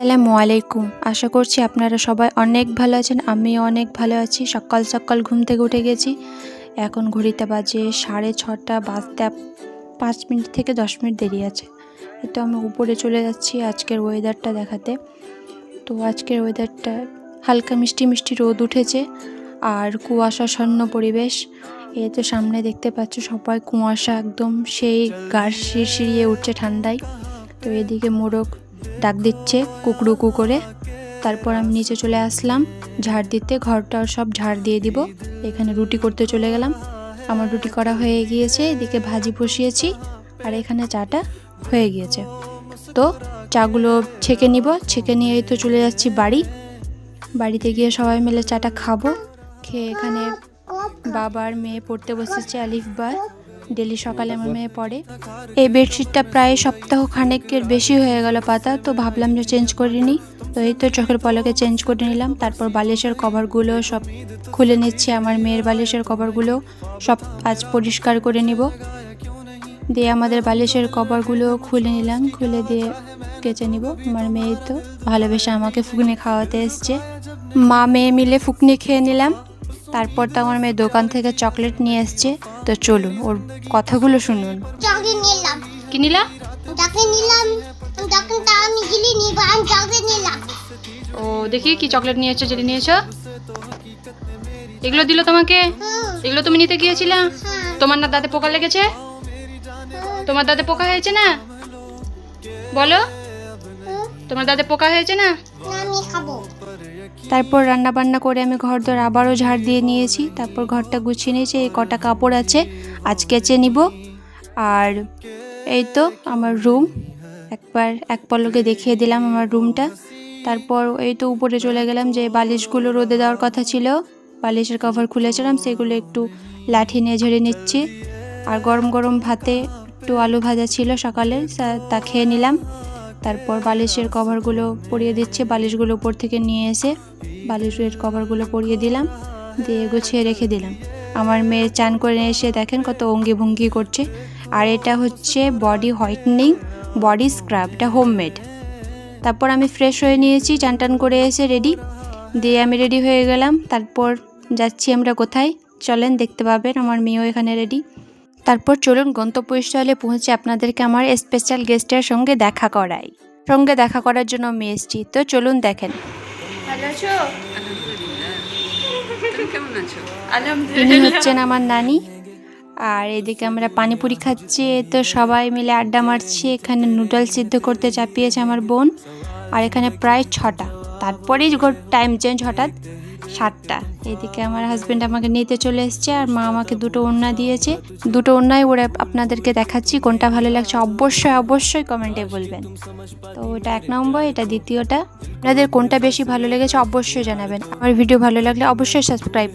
আসসালামু আলাইকুম। আশা করছি আপনারা সবাই অনেক ভালো আছেন, আমিও অনেক ভালো আছি। সকাল সকাল ঘুম থেকে উঠে গেছি। এখন ঘড়িতে বাজে সাড়ে ছটা, বাজতে পাঁচ মিনিট থেকে দশ মিনিট দেরি আছে। তো আমি উপরে চলে যাচ্ছি আজকের ওয়েদারটা দেখাতে। তো আজকের ওয়েদারটা হালকা মিষ্টি মিষ্টি রোদ উঠেছে আর কুয়াশাচ্ছন্ন পরিবেশ। এ তো সামনে দেখতে পাচ্ছ সবাই কুয়াশা একদম সেই গাছ শিরশিরিয়ে উঠছে ঠান্ডায়। তো এদিকে মোরগ ডাক দিচ্ছে কুকড়ুকু করে। তারপর আমি নিচে চলে আসলাম। ঝাড় দিতে ঘরটাও সব ঝাড় দিয়ে দিব। এখানে রুটি করতে চলে গেলাম। আমার রুটি করা হয়ে গিয়েছে, এদিকে ভাজি বসিয়েছি আর এখানে চাটা হয়ে গিয়েছে। তো চাগুলো ছেঁকে নিব। ছেঁকে নিয়েই তো চলে যাচ্ছি বাড়ি। বাড়িতে গিয়ে সবাই মিলে চাটা খাব। খেয়ে এখানে বাবার মেয়ে পড়তে বসেছে আলিফ বা ডেলি সকালে আমার মেয়ে পড়ে। এই বেডশিটটা প্রায় সপ্তাহ খানেকের বেশি হয়ে গেল পাতা, তো ভাবলাম যে চেঞ্জ করে নিই। তো এই তো চোখের পলকে চেঞ্জ করে নিলাম, তারপর বালিশের কভারগুলো সব খুলে নিচ্ছি, আমার মেয়ের বালিশের কভারগুলো সব আজ পরিষ্কার করে নিব। দিয়ে আমাদের বালিশের কভারগুলো খুলে নিলাম, খুলে দিয়ে কেচে নিব। আমার মেয়ে তো ভালোবেসে আমাকে ফুকনি খাওয়াতে এসছে। মা মেয়ে মিলে ফুকনি খেয়ে নিলাম। তারপর তো আমার মেয়ে দোকান থেকে চকলেট নিয়ে এসছে। তো চলুন ওর কথাগুলো শুনুন। চকলেট নিলাম। কি নিলা? চকলেট নিলাম চকলেটটা আমি গিলি নিব আমি চকলেট নিলাম। ও দেখি কি চকলেট নিয়েছো যেটা নিয়েছো। এগুলো দিল তোমাকে? এগুলো তুমি নিতে গিয়েছিলে? হ্যাঁ। তোমার না দাঁতে পোকা লেগেছে? তোমার দাঁতে পোকা হয়েছে না? বলো। তোমার দাঁতে পোকা হয়েছে না, তারপর রান্না বান্না করে আমি ঘর দর আবারও ঝাড় দিয়ে নিয়েছি। তারপর ঘরটা গুছিয়ে নিয়েছি, এই কটা কাপড় আছে, আজ কেচে নিব। আর এই তো আমার রুম। একবার এক পলকে দেখিয়ে দিলাম আমার রুমটা। তারপর এই তো উপরে চলে গেলাম যে বালিশগুলো রোদে দেওয়ার কথা ছিল। বালিশের কভার খুলেছিলাম, সেগুলো একটু লাঠি নিয়ে ঝেড়ে নিচ্ছি। আর গরম গরম ভাতে একটু আলু ভাজা ছিল সকালে তা খেয়ে নিলাম। তারপর বালিশের কভারগুলো পরিয়ে দিচ্ছে। বালিশগুলো উপর থেকে নিয়ে এসে বালিশের কভারগুলো পরিয়ে দিলাম, দিয়ে গুছিয়ে রেখে দিলাম। আমার মেয়ে চান করে এসে দেখেন কত অঙ্গি ভঙ্গি করছে। আর এটা হচ্ছে বডি হোয়াইটনিং, বডি স্ক্রাব, এটা হোমমেড। তারপর আমি ফ্রেশ হয়ে নিয়েছি, চান টান করে এসে রেডি। দিয়ে আমি রেডি হয়ে গেলাম। তারপর যাচ্ছি আমরা কোথায়? চলেন দেখতে পাবেন, আমার মেয়েও এখানে রেডি। তারপর চলুন গন্তব্যস্থলে পৌঁছে আপনাদেরকে আমার স্পেশাল গেস্টের সঙ্গে দেখা করাই। সঙ্গে দেখা করার জন্য আমি এসেছি। তো চলুন দেখেন। ভালো আছো? তুমি কেমন আছো? তিনি হচ্ছেন আমার নানি। আর এদিকে আমরা পানিপুরি খাচ্ছি। তো সবাই মিলে আড্ডা মারছি। এখানে নুডলস সিদ্ধ করতে চাপিয়েছে আমার বোন। আর এখানে প্রায় ছটা। তারপরেই টাইম চেঞ্জ হঠাৎ। সাতটা। এদিকে আমার হাজব্যান্ড আমাকে নিতে চলে এসছে আর মা আমাকে দুটো ওড়না দিয়েছে। দুটো ওড়নাই ওরা আপনাদেরকে দেখাচ্ছি, কোনটা ভালো লাগছে অবশ্যই অবশ্যই কমেন্টে বলবেন। তো এটা এক নম্বর, এটা দ্বিতীয়টা। আপনাদের কোনটা বেশি ভালো লেগেছে অবশ্যই জানাবেন। আমার ভিডিও ভালো লাগলে অবশ্যই সাবস্ক্রাইব